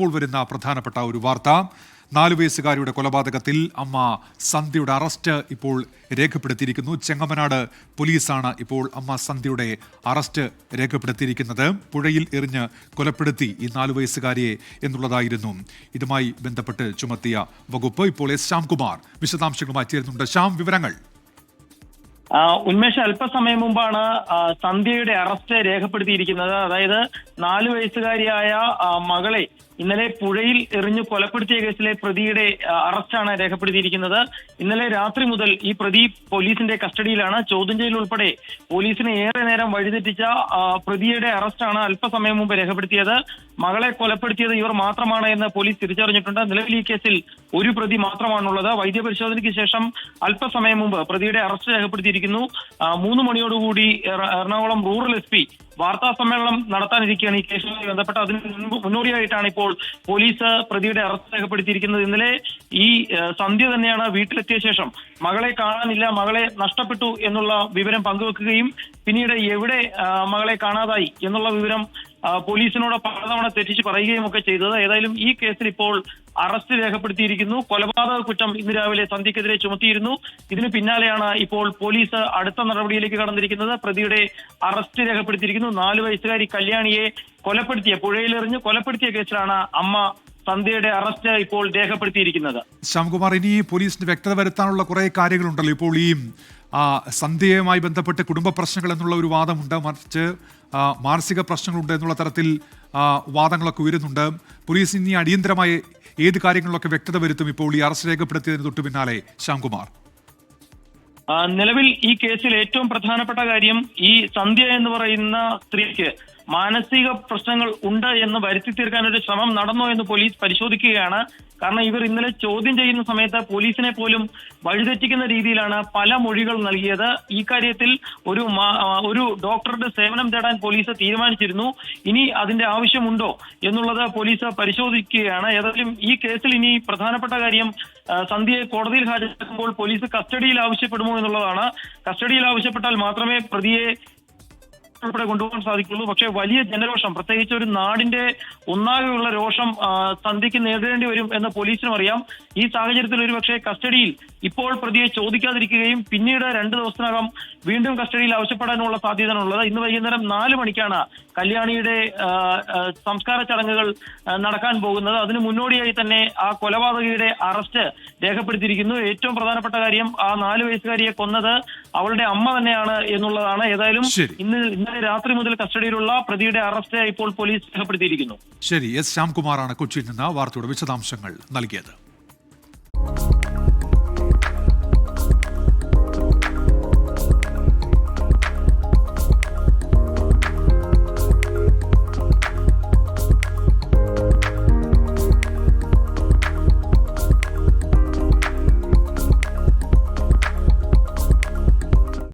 ഇപ്പോൾ വരുന്ന പ്രധാനപ്പെട്ട ഒരു വാർത്ത. നാലു വയസ്സുകാരിയുടെ കൊലപാതകത്തിൽ അമ്മ സന്ധ്യയുടെ അറസ്റ്റ് ഇപ്പോൾ രേഖപ്പെടുത്തിയിരിക്കുന്നു. ചെങ്ങമനാട് പോലീസാണ് ഇപ്പോൾ അമ്മ സന്ധ്യയുടെ അറസ്റ്റ് രേഖപ്പെടുത്തിയിരിക്കുന്നത്. പുഴയിൽ എറിഞ്ഞ് കൊലപ്പെടുത്തി ഈ നാലു വയസ്സുകാരിയെ എന്നുള്ളതായിരുന്നു. ഇതുമായി ബന്ധപ്പെട്ട് ചുമത്തിയ വകുപ്പ് ഇപ്പോൾ എസ് ശ്യാംകുമാർ വിശദാംശങ്ങളുമായി ചേരുന്നുണ്ട്. ശ്യാം വിവരങ്ങൾ. ഉന്മേഷ് അല്പസമയം മുമ്പാണ് സന്ധ്യയുടെ അറസ്റ്റ് രേഖപ്പെടുത്തിയിരിക്കുന്നത്. അതായത് നാല് വയസ്സുകാരിയായ മകളെ ഇന്നലെ പുഴയിൽ എറിഞ്ഞു കൊലപ്പെടുത്തിയ കേസിലെ പ്രതിയുടെ അറസ്റ്റാണ് രേഖപ്പെടുത്തിയിരിക്കുന്നത്. ഇന്നലെ രാത്രി മുതൽ ഈ പ്രതി പോലീസിന്റെ കസ്റ്റഡിയിലാണ്. ചോദ്യം ചെയ്യൽ ഉൾപ്പെടെ പോലീസിനെ ഏറെ നേരം വഴിതെറ്റിച്ച പ്രതിയുടെ അറസ്റ്റാണ് അല്പസമയം മുമ്പ് രേഖപ്പെടുത്തിയത്. മകളെ കൊലപ്പെടുത്തിയത് ഇവർ മാത്രമാണ് എന്ന് പോലീസ് തിരിച്ചറിഞ്ഞിട്ടുണ്ട്. നിലവിൽ ഈ കേസിൽ ഒരു പ്രതി മാത്രമാണുള്ളത്. വൈദ്യപരിശോധനയ്ക്ക് ശേഷം അല്പസമയം മുമ്പ് പ്രതിയുടെ അറസ്റ്റ് രേഖപ്പെടുത്തിയിരിക്കുന്നു. ആ, മൂന്ന് മണിയോടുകൂടി എറ- എറണാകുളം റൂറൽ എസ് പി വാർത്താ സമ്മേളനം നടത്താനിരിക്കുകയാണ് ഈ കേസുമായി ബന്ധപ്പെട്ട്. അതിന് മുന്നോടിയായിട്ടാണ് ഇപ്പോൾ പോലീസ് പ്രതിയുടെ അറസ്റ്റ് രേഖപ്പെടുത്തിയിരിക്കുന്നത്. ഇന്നലെ ഈ സന്ധ്യ തന്നെയാണ് വീട്ടിലെത്തിയ ശേഷം മകളെ കാണാനില്ല മകളെ നഷ്ടപ്പെട്ടു എന്നുള്ള വിവരം പങ്കുവെക്കുകയും പിന്നീട് എവിടെ മകളെ കാണാതായി എന്നുള്ള വിവരം പോലീസിനോട് പലതവണ തെറ്റിച്ച് പറയുകയും ഒക്കെ ചെയ്തത്. ഏതായാലും ഈ കേസിൽ ഇപ്പോൾ അറസ്റ്റ് രേഖപ്പെടുത്തിയിരിക്കുന്നു. കൊലപാതക കുറ്റം ഇന്ന് രാവിലെ സന്ധ്യക്കെതിരെ ചുമത്തിയിരുന്നു. ഇതിന് പിന്നാലെയാണ് ഇപ്പോൾ പോലീസ് അടുത്ത നടപടിയിലേക്ക് കടന്നിരിക്കുന്നത്. പ്രതിയുടെ അറസ്റ്റ് രേഖപ്പെടുത്തിയിരിക്കുന്നു. നാല് വയസ്സുകാരി കല്യാണിയെ കൊലപ്പെടുത്തിയ പുഴയിലെറിഞ്ഞ് കൊലപ്പെടുത്തിയ കേസിലാണ് അമ്മ സന്ധ്യയുടെ അറസ്റ്റ് ഇപ്പോൾ രേഖപ്പെടുത്തിയിരിക്കുന്നത്. ശ്യാംകുമാർ ഇനി പോലീസിന് വ്യക്തത വരുത്താനുള്ള കുറെ കാര്യങ്ങളുണ്ടല്ലോ. ഇപ്പോൾ ഈ സന്ധ്യയുമായി ബന്ധപ്പെട്ട് കുടുംബ പ്രശ്നങ്ങൾ എന്നുള്ള ഒരു വാദമുണ്ട്. മറിച്ച് മാനസിക പ്രശ്നങ്ങളുണ്ട് എന്നുള്ള തരത്തിൽ വാദങ്ങളൊക്കെ ഉയരുന്നുണ്ട്. പോലീസ് ഇനി അടിയന്തരമായി ഏത് കാര്യങ്ങളിലൊക്കെ വ്യക്തത വരുത്തും ഇപ്പോൾ ഈ അറസ്റ്റ് രേഖപ്പെടുത്തിയതിന് തൊട്ടു പിന്നാലെ. ശ്യാംകുമാർ. നിലവിൽ ഈ കേസിൽ ഏറ്റവും പ്രധാനപ്പെട്ട കാര്യം ഈ സന്ധ്യ എന്ന് പറയുന്ന സ്ത്രീക്ക് മാനസിക പ്രശ്നങ്ങൾ ഉണ്ട് എന്ന് വരുത്തി തീർക്കാൻ ഒരു ശ്രമം നടന്നോ എന്ന് പോലീസ് പരിശോധിക്കുകയാണ്. കാരണം ഇവർ ഇന്നലെ ചോദ്യം ചെയ്യുന്ന സമയത്ത് പോലീസിനെ പോലും വഴിതെറ്റിക്കുന്ന രീതിയിലാണ് പല മൊഴികൾ നൽകിയത്. ഈ കാര്യത്തിൽ ഒരു ഒരു ഡോക്ടറുടെ സേവനം തേടാൻ പോലീസ് തീരുമാനിച്ചിരുന്നു. ഇനി അതിന്റെ ആവശ്യമുണ്ടോ എന്നുള്ളത് പോലീസ് പരിശോധിക്കുകയാണ്. ഏതായാലും ഈ കേസിൽ ഇനി പ്രധാനപ്പെട്ട കാര്യം സന്ധ്യയെ കോടതിയിൽ ഹാജരാക്കുമ്പോൾ പോലീസ് കസ്റ്റഡിയിൽ ആവശ്യപ്പെടുമോ എന്നുള്ളതാണ്. കസ്റ്റഡിയിൽ ആവശ്യപ്പെട്ടാൽ മാത്രമേ പ്രതിയെ ഉൾപ്പെടെ കൊണ്ടുപോകാൻ സാധിക്കുള്ളൂ. പക്ഷേ വലിയ ജനരോഷം പ്രത്യേകിച്ച് ഒരു നാടിന്റെ ഒന്നാകെയുള്ള രോഷം സന്ധിക്ക് നേരിടേണ്ടി വരും എന്ന് പോലീസിനും അറിയാം. ഈ സാഹചര്യത്തിൽ ഒരുപക്ഷെ കസ്റ്റഡിയിൽ ഇപ്പോൾ പ്രതിയെ ചോദിക്കാതിരിക്കുകയും പിന്നീട് രണ്ട് ദിവസത്തിനകം വീണ്ടും കസ്റ്റഡിയിൽ ആവശ്യപ്പെടാനുള്ള സാധ്യതയാണുള്ളത് ഇന്ന് വൈകുന്നേരം നാല് മണിക്കാണ് കല്യാണിയുടെ സംസ്കാര ചടങ്ങുകൾ നടക്കാൻ പോകുന്നത്. അതിന് മുന്നോടിയായി തന്നെ ആ കൊലപാതകയുടെ അറസ്റ്റ് രേഖപ്പെടുത്തിയിരിക്കുന്നു. ഏറ്റവും പ്രധാനപ്പെട്ട കാര്യം ആ നാല് വയസ്സുകാരിയെ കൊന്നത് അവളുടെ അമ്മ തന്നെയാണ് എന്നുള്ളതാണ് ഏതായാലും. ഇന്ന് ഇന്നലെ രാത്രി മുതൽ കസ്റ്റഡിയിലുള്ള പ്രതിയുടെ അറസ്റ്റ് ഇപ്പോൾ പോലീസ് രേഖപ്പെടുത്തിയിരിക്കുന്നു ശരി എസ് ശ്യാംകുമാറാണ് കൊച്ചിയിൽ നിന്ന് വാർത്തയുടെ വിശദാംശങ്ങൾ നൽകിയത്